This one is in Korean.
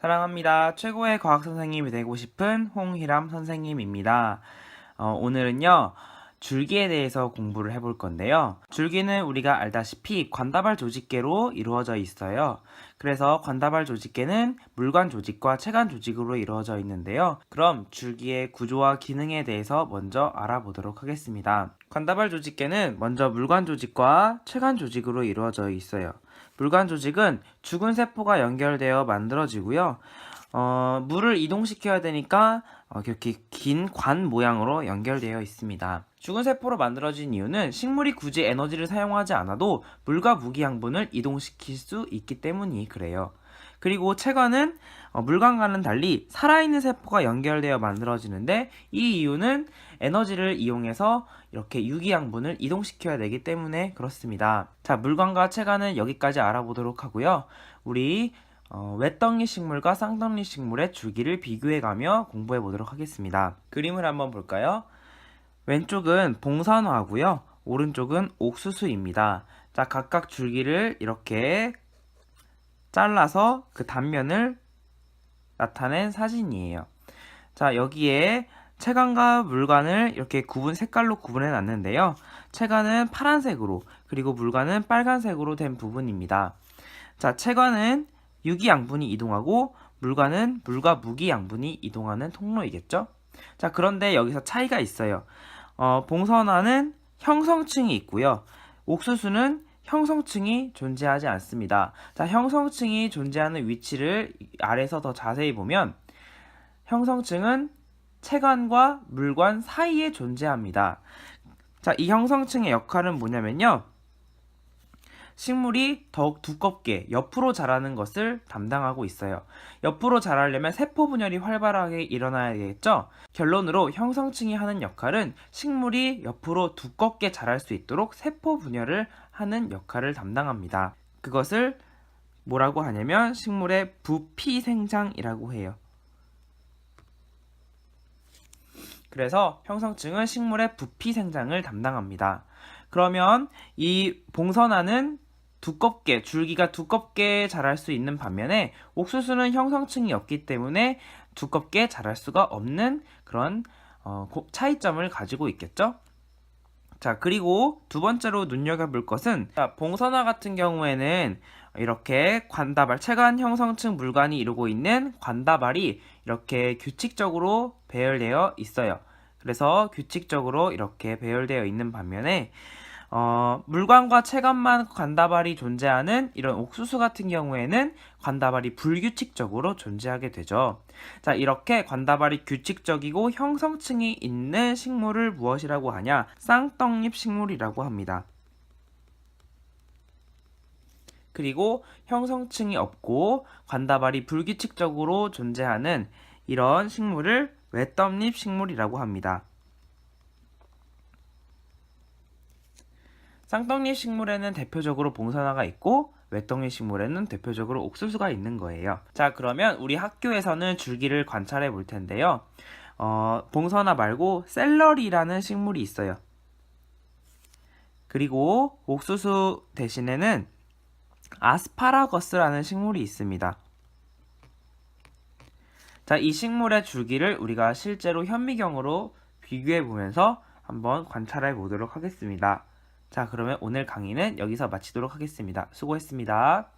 사랑합니다. 최고의 과학 선생님이 되고 싶은 홍희람 선생님입니다. 어, 오늘은요, 줄기에 대해서 공부를 해볼 건데요. 줄기는 우리가 알다시피 관다발 조직계로 이루어져 있어요. 그래서 관다발 조직계는 물관 조직과 체관 조직으로 이루어져 있는데요. 그럼 줄기의 구조와 기능에 대해서 먼저 알아보도록 하겠습니다. 관다발 조직계는 먼저 물관 조직과 체관 조직으로 이루어져 있어요. 물관 조직은 죽은 세포가 연결되어 만들어지고요. 어, 물을 이동시켜야 되니까 어, 이렇게 긴 관 모양으로 연결되어 있습니다. 죽은 세포로 만들어진 이유는 식물이 굳이 에너지를 사용하지 않아도 물과 무기 양분을 이동시킬 수 있기 때문이 그래요. 그리고 체관은 어, 물관과는 달리 살아있는 세포가 연결되어 만들어지는데 이 이유는 에너지를 이용해서 이렇게 유기양분을 이동시켜야 되기 때문에 그렇습니다. 자, 물관과 체관은 여기까지 알아보도록 하고요. 우리 어, 외덩이 식물과 쌍덩이 식물의 줄기를 비교해가며 공부해 보도록 하겠습니다. 그림을 한번 볼까요? 왼쪽은 봉선화고요. 오른쪽은 옥수수입니다. 자, 각각 줄기를 이렇게 잘라서 그 단면을 나타낸 사진이에요. 자, 여기에 체관과 물관을 이렇게 구분 색깔로 구분해 놨는데요. 체관은 파란색으로 그리고 물관은 빨간색으로 된 부분입니다. 자, 체관은 유기 양분이 이동하고 물관은 물과 무기 양분이 이동하는 통로이겠죠? 자, 그런데 여기서 차이가 있어요. 어, 봉선화는 형성층이 있고요. 옥수수는 형성층이 존재하지 않습니다. 자, 형성층이 존재하는 위치를 아래서 더 자세히 보면 형성층은 체관과 물관 사이에 존재합니다. 자, 이 형성층의 역할은 뭐냐면요. 식물이 더욱 두껍게 옆으로 자라는 것을 담당하고 있어요. 옆으로 자라려면 세포 분열이 활발하게 일어나야겠죠? 결론으로 형성층이 하는 역할은 식물이 옆으로 두껍게 자랄 수 있도록 세포 분열을 하는 역할을 담당합니다. 그것을 뭐라고 하냐면 식물의 부피 생장이라고 해요. 그래서 형성층은 식물의 부피 생장을 담당합니다. 그러면 이 봉선화는 두껍게 줄기가 두껍게 자랄 수 있는 반면에 옥수수는 형성층이 없기 때문에 두껍게 자랄 수가 없는 그런 어, 고- 차이점을 가지고 있겠죠. 자 그리고 두 번째로 눈여겨볼 것은 자, 봉선화 같은 경우에는 이렇게 관다발 체관 형성층 물관이 이루고 있는 관다발이 이렇게 규칙적으로 배열되어 있어요. 그래서 규칙적으로 이렇게 배열되어 있는 반면에 어, 물관과 체관만 관다발이 존재하는 이런 옥수수 같은 경우에는 관다발이 불규칙적으로 존재하게 되죠. 자, 이렇게 관다발이 규칙적이고 형성층이 있는 식물을 무엇이라고 하냐? 쌍떡잎 식물이라고 합니다. 그리고 형성층이 없고 관다발이 불규칙적으로 존재하는 이런 식물을 외떡잎 식물이라고 합니다. 쌍떡잎 식물에는 대표적으로 봉선화가 있고 외떡잎 식물에는 대표적으로 옥수수가 있는 거예요. 자, 그러면 우리 학교에서는 줄기를 관찰해 볼 텐데요. 어, 봉선화 말고 샐러리라는 식물이 있어요. 그리고 옥수수 대신에는 아스파라거스라는 식물이 있습니다. 자, 이 식물의 줄기를 우리가 실제로 현미경으로 비교해 보면서 한번 관찰해 보도록 하겠습니다. 자, 그러면 오늘 강의는 여기서 마치도록 하겠습니다. 수고했습니다.